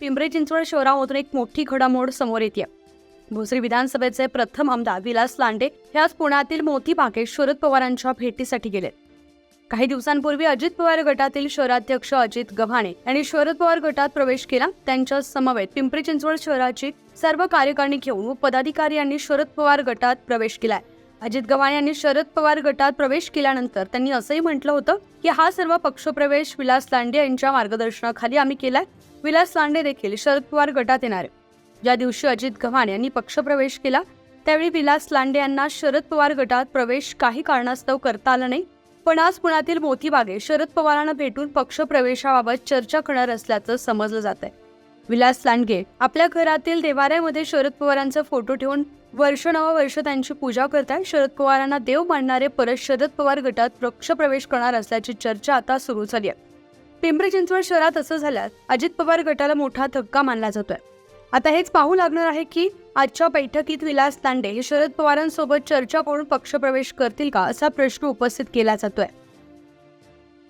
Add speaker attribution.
Speaker 1: पिंपरी चिंचवड शहरामधून एक मोठी घडामोड समोर येते भोसरी विधानसभेचे प्रथम आमदार विलास लांडे हे आज पुण्यातील मोती बागेत शरद पवारांच्या भेटीसाठी गेले काही दिवसांपूर्वी अजित पवार गटातील शहराध्यक्ष अजित गव्हाणे यांनी शरद पवार गटात प्रवेश केला. त्यांच्या समवेत पिंपरी चिंचवड शहराची सर्व कार्यकारिणी घेऊन व पदाधिकारी यांनी शरद पवार गटात प्रवेश केलाय. अजित गव्हाणे यांनी शरद पवार गटात प्रवेश केल्यानंतर त्यांनी असंही म्हटलं होतं की हा सर्व पक्षप्रवेश विलास लांडे यांच्या मार्गदर्शनाखाली आम्ही केलाय. विलास लांडे देखील शरद पवार गटात येणार आहे. ज्या दिवशी अजित गव्हाण यांनी पक्षप्रवेश केला त्यावेळी विलास लांडे यांना शरद पवार गटात प्रवेश काही कारणास्तव करता आला नाही. पण आज पुण्यातील मोतीबागे शरद पवारांना भेटून पक्षप्रवेशाबाबत चर्चा करणार असल्याचं समजलं जात आहे विलास लांडगे. आपल्या घरातील देवाऱ्यामध्ये शरद पवारांचा फोटो ठेवून वर्ष नवा वर्ष त्यांची पूजा करताय. शरद पवारांना देव मानणारे परत शरद पवार गटात पक्षप्रवेश करणार असल्याची चर्चा आता सुरू झाली आहे. पिंपरी चिंचवड शहरात असं झाल्यास अजित पवार गटाला मोठा धक्का मानला जातोय. आता हेच पाहू लागणार आहे की आजच्या बैठकीत विलास तांडे हे शरद पवारांसोबत चर्चा करून पक्षप्रवेश करतील का असा प्रश्न उपस्थित केला जातोय.